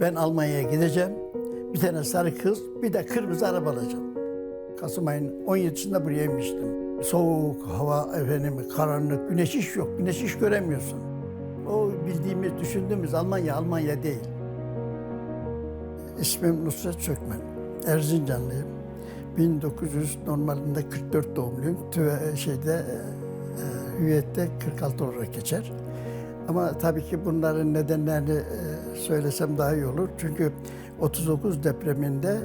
Ben Almanya'ya gideceğim. Bir tane sarı kız, bir de kırmızı araba alacağım. Kasım ayının 17'sinde buraya inmiştim. Soğuk hava, efendim, karanlık, güneş hiç yok. Güneş hiç göremiyorsun. O bildiğimiz, düşündüğümüz Almanya, Almanya değil. İsmim Nusret Çökmen. Erzincanlıyım. 1900 normalinde 44 doğumluyum. Tüve, şeyde e, e, hüviyette 46 olarak geçer. Ama tabii ki bunların nedenlerini e, söylesem daha iyi olur. Çünkü 39 depreminde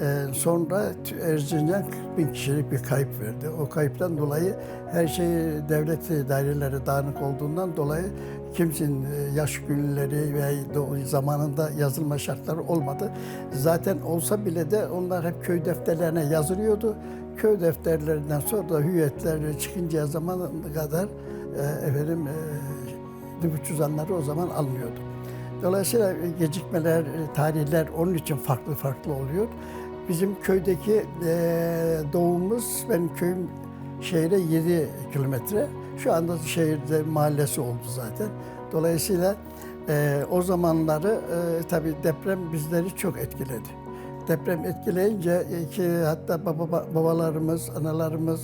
e, sonra Erzincan 40 bin kişilik bir kayıp verdi. O kayıptan dolayı her şey devlet daireleri dağınık olduğundan dolayı kimsenin e, yaş günleri ve zamanında yazılma şartları olmadı. Zaten olsa bile de onlar hep köy defterlerine yazılıyordu. Köy defterlerinden sonra da hüviyetler çıkınca zamana kadar e, efendim nüfus cüzdanları o zaman almıyordu. Dolayısıyla gecikmeler, tarihler onun için farklı farklı oluyor. Bizim köydeki e, doğumuz, benim köyüm şehre 7 kilometre. Şu anda şehirde mahallesi oldu zaten. Dolayısıyla e, o zamanları e, tabii deprem bizleri çok etkiledi. Deprem etkileyince e, ki hatta baba, babalarımız, analarımız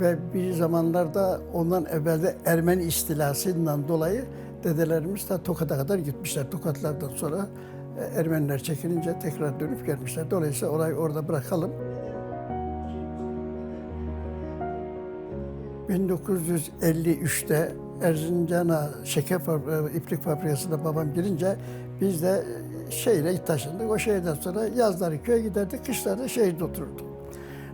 ve bir zamanlarda ondan evvelde Ermeni istilasından dolayı dedelerimiz de Tokat'a kadar gitmişler. Tokatlardan sonra e, Ermeniler çekilince tekrar dönüp gelmişler. Dolayısıyla orayı orada bırakalım. 1953'te Erzincan'a şeker fabri- iplik fabrikasına babam girince biz de şehire taşındık. O şehirden sonra yazları köye giderdik, kışları şehirde otururduk.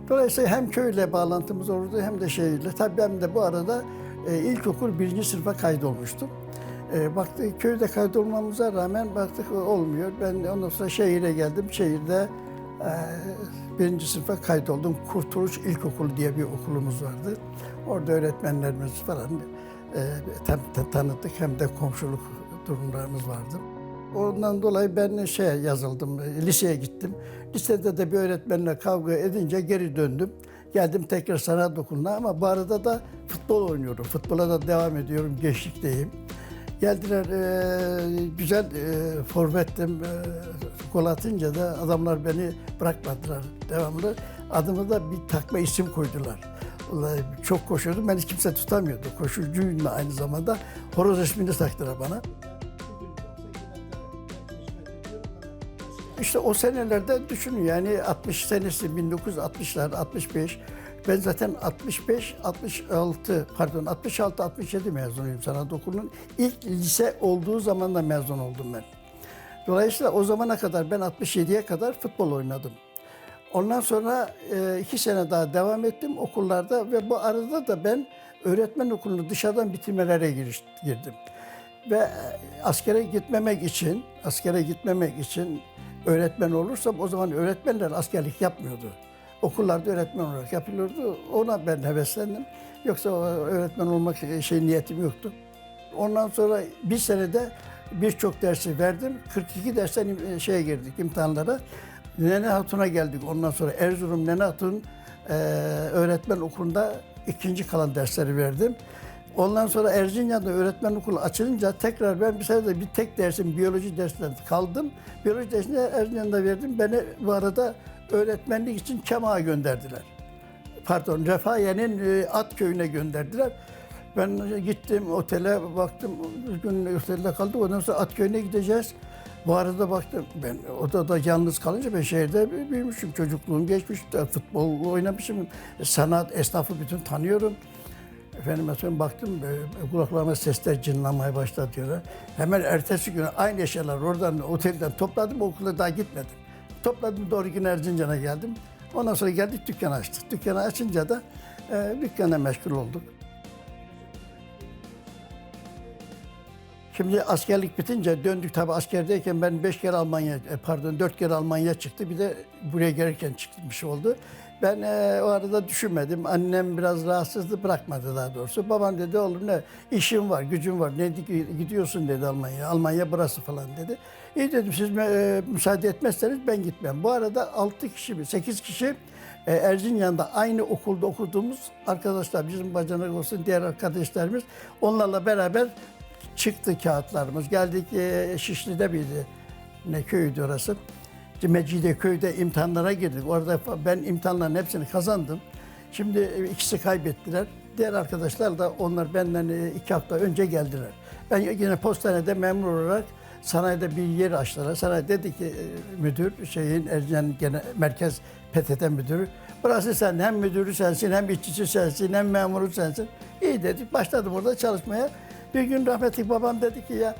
Dolayısıyla hem köyle bağlantımız olurdu hem de şehirle. Tabii ben de bu arada e, ilkokul birinci sınıfa kaydolmuştum. E, baktık köyde kaydolmamıza rağmen baktık olmuyor. Ben ondan sonra şehire geldim. Şehirde e, birinci sınıfa kaydoldum. Kurtuluş İlkokulu diye bir okulumuz vardı. Orada öğretmenlerimiz falan e, hem de tanıdık hem de komşuluk durumlarımız vardı. Ondan dolayı ben şey yazıldım, e, liseye gittim. Lisede de bir öğretmenle kavga edince geri döndüm. Geldim tekrar sanat okuluna ama bu arada da futbol oynuyorum. Futbola da devam ediyorum, gençlikteyim. Geldiler, e, güzel e, forvettim. E, gol atınca da adamlar beni bırakmadılar devamlı. Adımı da bir takma isim koydular. Vallahi çok koşuyordum, beni kimse tutamıyordu. Koşucuyum da aynı zamanda. Horoz ismini taktılar bana. İşte o senelerde düşünün yani 60 senesi 1960'lar 65 ben zaten 65 66 pardon 66 67 mezunuyum sanat okulunun ilk lise olduğu zaman da mezun oldum ben. Dolayısıyla o zamana kadar ben 67'ye kadar futbol oynadım. Ondan sonra e, iki sene daha devam ettim okullarda ve bu arada da ben öğretmen okulunu dışarıdan bitirmelere giriş, girdim. Ve e, askere gitmemek için, askere gitmemek için öğretmen olursam o zaman öğretmenler askerlik yapmıyordu. Okullarda öğretmen olarak yapılıyordu. Ona ben heveslendim. Yoksa öğretmen olmak şey niyetim yoktu. Ondan sonra bir senede birçok dersi verdim. 42 dersten im- şeye girdik imtihanlara. Nene Hatun'a geldik ondan sonra. Erzurum Nene Hatun e, öğretmen okulunda ikinci kalan dersleri verdim. Ondan sonra Erzincan'da öğretmen okulu açılınca tekrar ben bir senede bir tek dersim biyoloji dersinden kaldım. Biyoloji dersini Erzincan'da verdim. Beni bu arada öğretmenlik için Kemağa gönderdiler pardon Refahiye'nin e, At köyüne gönderdiler. Ben gittim otele baktım gün otelde kaldık ondan sonra At köyüne gideceğiz. Bu arada baktım ben odada yalnız kalınca ben şehirde büyümüşüm. Çocukluğum geçmiş, futbol oynamışım. Sanat, esnafı bütün tanıyorum. Efendim mesela baktım e, kulaklarıma sesler cinlenmeye başladı diyorlar. Hemen ertesi gün aynı eşyalar oradan otelden topladım okula daha gitmedim. Topladım doğru gün Erzincan'a geldim. Ondan sonra geldik dükkan açtık. Dükkanı açınca da e, dükkana meşgul olduk. Şimdi askerlik bitince döndük tabii askerdeyken ben beş kere Almanya, e, pardon dört kere Almanya çıktı. Bir de buraya gelirken çıkmış oldu. Ben e, o arada düşünmedim. Annem biraz rahatsızdı, bırakmadı daha doğrusu. Babam dedi oğlum ne işim var, gücüm var. Ne di- gidiyorsun dedi Almanya. Almanya burası falan dedi. İyi dedim siz e, müsaade etmezseniz ben gitmem. Bu arada altı kişi mi, sekiz kişi e, Erzincan'da aynı okulda okuduğumuz arkadaşlar, bizim bacanak olsun diğer arkadaşlarımız onlarla beraber çıktı kağıtlarımız. Geldik e, Şişli'de miydi? ne köyüydü orası. İşte Mecidiyeköy'de imtihanlara girdik. Orada ben imtihanların hepsini kazandım. Şimdi e, ikisi kaybettiler. Diğer arkadaşlar da onlar benden e, iki hafta önce geldiler. Ben yine postanede memur olarak sanayide bir yer açtılar. Sanayi dedi ki e, müdür, şeyin Ercan gene merkez PTT müdürü. Burası sen hem müdürü sensin, hem işçisi sensin, hem memuru sensin. İyi dedik. Başladım orada çalışmaya. Bir gün rahmetli babam dedi ki ya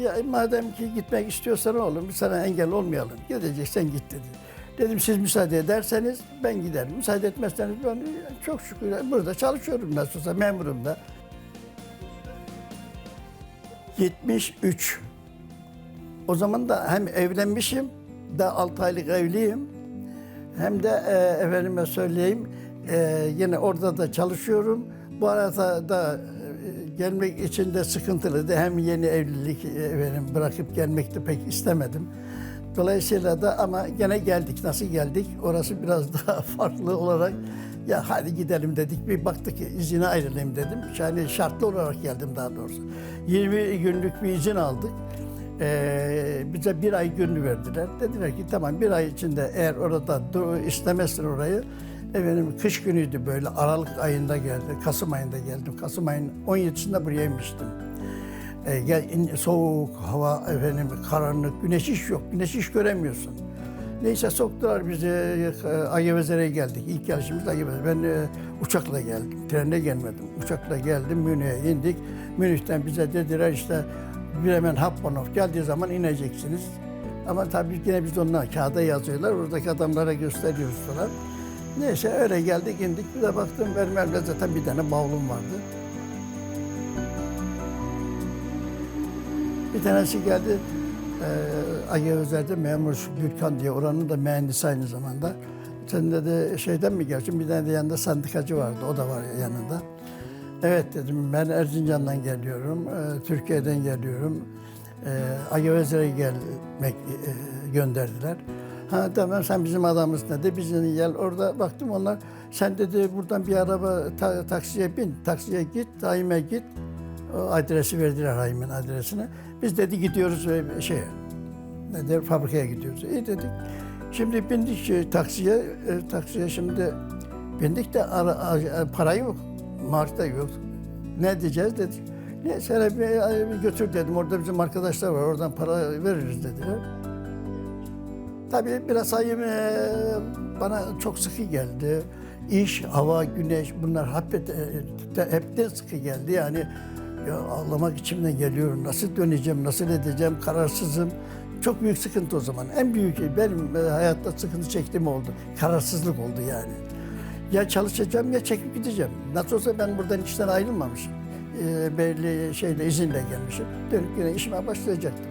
ya madem ki gitmek istiyorsan oğlum biz sana engel olmayalım. Gideceksen git dedi. Dedim siz müsaade ederseniz ben giderim. Müsaade etmezseniz ben çok şükür burada çalışıyorum nasıl olsa memurum da. 73. O zaman da hem evlenmişim, da 6 aylık evliyim. Hem de e, efendime söyleyeyim e, yine orada da çalışıyorum. Bu arada da e, gelmek için de sıkıntılıydı. Hem yeni evlilik efendim, bırakıp gelmek de pek istemedim. Dolayısıyla da ama gene geldik. Nasıl geldik? Orası biraz daha farklı olarak ya hadi gidelim dedik. Bir baktık ki izine ayrılayım dedim. Yani şartlı olarak geldim daha doğrusu. 20 günlük bir izin aldık. Ee, bize bir ay günü verdiler. Dediler ki tamam bir ay içinde eğer orada istemezsin orayı efendim kış günüydü böyle Aralık ayında geldi. Kasım ayında geldim. Kasım ayının 17'sinde buraya inmiştim. Ee, gel, in- soğuk hava efendim karanlık güneş hiç yok. Güneş hiç göremiyorsun. Neyse soktular bizi e, Ayavezere'ye geldik. İlk gelişimiz Ayaveze. Ben e, uçakla geldim. Trenle gelmedim. Uçakla geldim Münih'e indik. Münih'ten bize dediler işte Bremen Hauptbahnhof geldiği zaman ineceksiniz. Ama tabii yine biz onlar kağıda yazıyorlar. Oradaki adamlara gösteriyoruz falan. Neyse öyle geldik indik. Bir de baktım benim elimde zaten bir tane bavulum vardı. Bir tanesi geldi. E, Age Özer'de memur Gürkan diye oranın da mühendisi aynı zamanda. Sen dedi şeyden mi geldin? Bir tane de yanında sendikacı vardı. O da var yanında. Evet dedim ben Erzincan'dan geliyorum. e, Türkiye'den geliyorum. E, Age Özer'e gelmek e, gönderdiler. Ha tamam sen bizim adamız dedi. Bizim gel orada baktım onlar sen dedi buradan bir araba ta- taksiye bin. Taksiye git, daime git. O adresi verdiler Haim'in adresini. Biz dedi gidiyoruz ve şeye, ne der, fabrikaya gidiyoruz. İyi dedik. Şimdi bindik e, taksiye, e, taksiye şimdi bindik de ara, ara- para yok, markta yok. Ne diyeceğiz dedik. Ne sana bir, götür dedim. Orada bizim arkadaşlar var, oradan para veririz dediler. Tabii biraz ayım e, bana çok sıkı geldi. İş, hava, güneş bunlar hep, hepten sıkı geldi. Yani ya ağlamak içimden geliyor. Nasıl döneceğim, nasıl edeceğim, kararsızım. Çok büyük sıkıntı o zaman. En büyük benim e, hayatta sıkıntı çektiğim oldu. Kararsızlık oldu yani. Ya çalışacağım ya çekip gideceğim. Nasıl olsa ben buradan işten ayrılmamışım. E, belli şeyle izinle gelmişim. Dönüp yine işime başlayacaktım.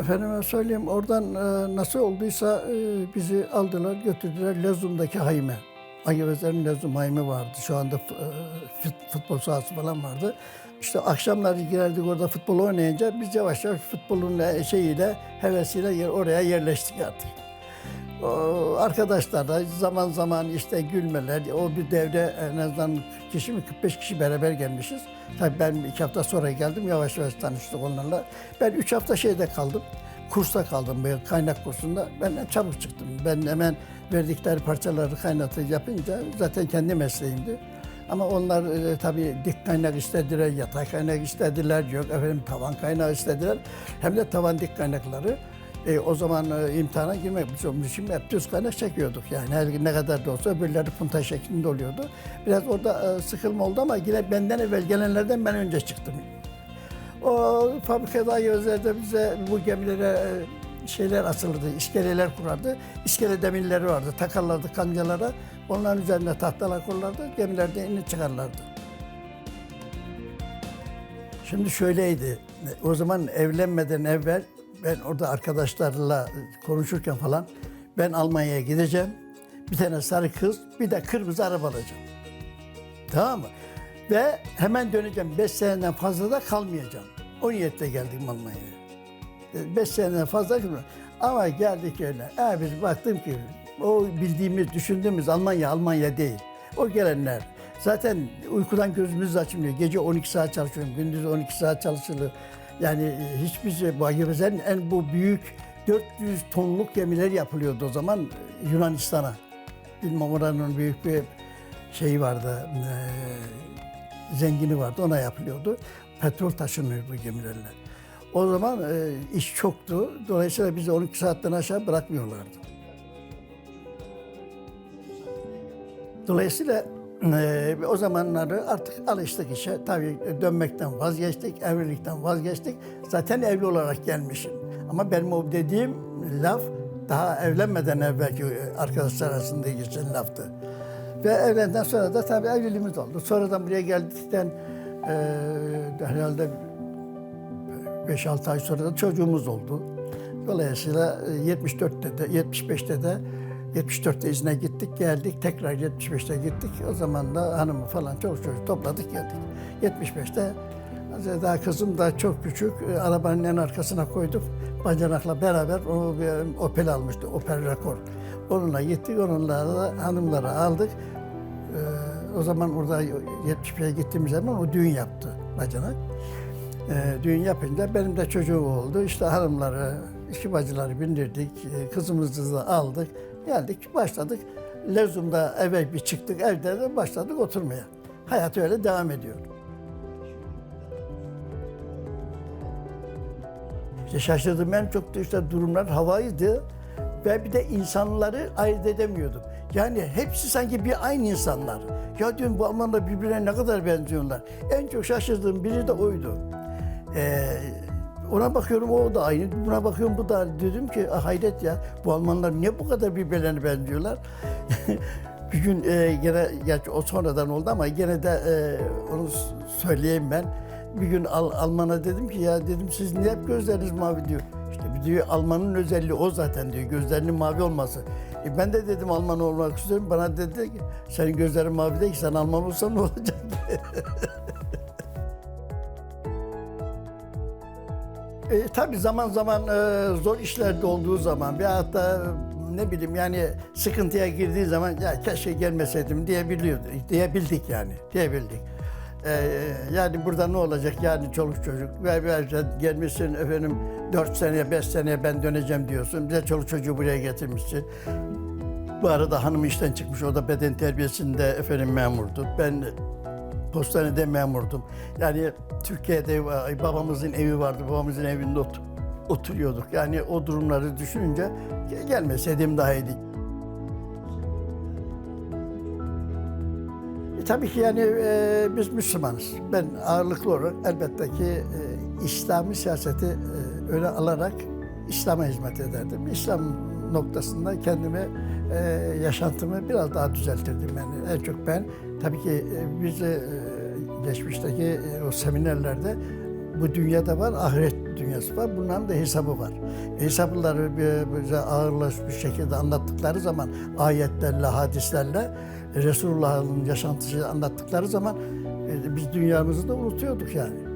Efendime söyleyeyim oradan e, nasıl olduysa e, bizi aldılar götürdüler Lezum'daki Hayme. Ayıvezer'in Lezum Hayme vardı. Şu anda e, fut- futbol sahası falan vardı. İşte akşamları girerdik orada futbol oynayınca biz yavaş yavaş futbolun şeyiyle, hevesiyle oraya yerleştik artık. O arkadaşlarla zaman zaman işte gülmeler, o bir devre en azından 40 kişi mi 45 kişi beraber gelmişiz. Tabii ben iki hafta sonra geldim yavaş yavaş tanıştık onlarla. Ben üç hafta şeyde kaldım, kursta kaldım kaynak kursunda. Ben çabuk çıktım. Ben hemen verdikleri parçaları kaynatıp yapınca zaten kendi mesleğimdi. Ama onlar e, tabii dik kaynak istediler, yatay kaynak istediler, yok efendim tavan kaynağı istediler. Hem de tavan dik kaynakları. E, o zaman e, imtihana girmek için hep düz kaynak çekiyorduk. Yani her ne kadar da olsa öbürleri punta şeklinde oluyordu. Biraz orada e, sıkılma oldu ama yine benden evvel gelenlerden ben önce çıktım. O fabrikada gözlerde bize bu gemilere e, şeyler asılırdı, iskeleler kurardı. İskele demirleri vardı, takarlardı kancalara. Onların üzerine tahtalar kurarlardı, gemilerde inip çıkarlardı. Şimdi şöyleydi, o zaman evlenmeden evvel ben orada arkadaşlarla konuşurken falan ben Almanya'ya gideceğim. Bir tane sarı kız, bir de kırmızı araba alacağım. Tamam mı? Ve hemen döneceğim. Beş seneden fazla da kalmayacağım. O niyetle geldim Almanya'ya. Beş seneden fazla kalmayacağım. Ama geldik öyle. Ha, biz baktım ki o bildiğimiz, düşündüğümüz Almanya, Almanya değil. O gelenler Zaten uykudan gözümüz açmıyor. Gece 12 saat çalışıyorum, gündüz 12 saat çalışılır. Yani e, hiçbir şey, Agibezen en bu büyük 400 tonluk gemiler yapılıyordu o zaman e, Yunanistan'a. Bilmem oranın büyük bir şeyi vardı, e, zengini vardı, ona yapılıyordu. Petrol taşınıyordu gemilerle. O zaman e, iş çoktu. Dolayısıyla bizi 12 saatten aşağı bırakmıyorlardı. Dolayısıyla e, o zamanları artık alıştık işe. Tabii dönmekten vazgeçtik, evlilikten vazgeçtik. Zaten evli olarak gelmişim. Ama benim o dediğim laf daha evlenmeden evvelki arkadaşlar arasında geçen laftı. Ve evlendikten sonra da tabii evliliğimiz oldu. Sonradan buraya geldikten e, herhalde 5-6 ay sonra da çocuğumuz oldu. Dolayısıyla e, 74'te de 75'te de 74'te izne gittik geldik tekrar 75'te gittik. O zaman da hanımı falan çok çocuk topladık geldik. 75'te daha kızım da çok küçük. e, Arabanın en arkasına koyduk. Bacanakla beraber o bir Opel almıştı. Opel Rekord. Onunla gittik. Onunla da hanımları aldık. O zaman orada 75'e gittiğimiz zaman o düğün yaptı bacanak. Ee, düğün yapınca benim de çocuğum oldu. İşte hanımları, iki bacıları bindirdik. Ee, Kızımızı da aldık. Geldik, başladık. Lezum'da eve bir çıktık. Evde de başladık oturmaya. Hayat öyle devam ediyor. İşte şaşırdığım en çok da işte durumlar havaydı ve bir de insanları ayırt edemiyordum. Yani hepsi sanki bir aynı insanlar. Ya diyorum bu Almanlar birbirine ne kadar benziyorlar. En çok şaşırdığım biri de oydu. Ee, ona bakıyorum o da aynı, buna bakıyorum bu da. Dedim ki "Ah, hayret ya bu Almanlar niye bu kadar birbirlerine benziyorlar? bir gün e, gene, gerçi o sonradan oldu ama gene de e, onu söyleyeyim ben. Bir gün Al- Alman'a dedim ki ya dedim siz niye hep gözleriniz mavi diyor. İşte bir diyor Alman'ın özelliği o zaten diyor gözlerinin mavi olması. E ben de dedim Alman olmak istiyorum. Bana dedi ki senin gözlerin mavi değil ki sen Alman olsan ne olacak? E, tabii zaman zaman e, zor işlerde olduğu zaman veyahut da ne bileyim yani sıkıntıya girdiği zaman ya keşke gelmeseydim diyebiliyordu, diyebildik yani, diyebildik. E, yani burada ne olacak yani çoluk çocuk ve gelmişsin efendim 4 seneye 5 seneye ben döneceğim diyorsun. Bize çoluk çocuğu buraya getirmişsin. Bu arada hanım işten çıkmış, o da beden terbiyesinde efendim memurdu. Ben postanede memurdum. Yani Türkiye'de e, babamızın evi vardı, babamızın evinde ot- oturuyorduk. Yani o durumları düşününce "Ge- gelmeseydim daha iyiydi. E, tabii ki yani e, biz Müslümanız. Ben ağırlıklı olarak elbette ki e, İslami siyaseti e, öyle alarak İslam'a hizmet ederdim. İslam noktasında kendimi, e, yaşantımı biraz daha düzeltirdim yani. En çok ben, tabii ki e, biz e, geçmişteki e, o seminerlerde bu dünyada var, ahiret dünyası var. Bunların da hesabı var. Hesapları bize ağırlaşmış şekilde anlattıkları zaman ayetlerle, hadislerle Resulullah'ın yaşantısını anlattıkları zaman e, biz dünyamızı da unutuyorduk yani.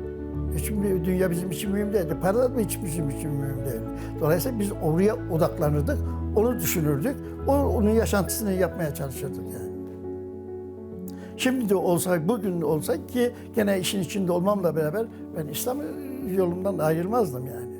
Şimdi dünya bizim için mühim değildi. Para da hiç bizim için mühim değildi. Dolayısıyla biz oraya odaklanırdık, onu düşünürdük, onun yaşantısını yapmaya çalışırdık yani. Şimdi de olsa, bugün de olsa ki gene işin içinde olmamla beraber ben İslam yolundan ayrılmazdım yani.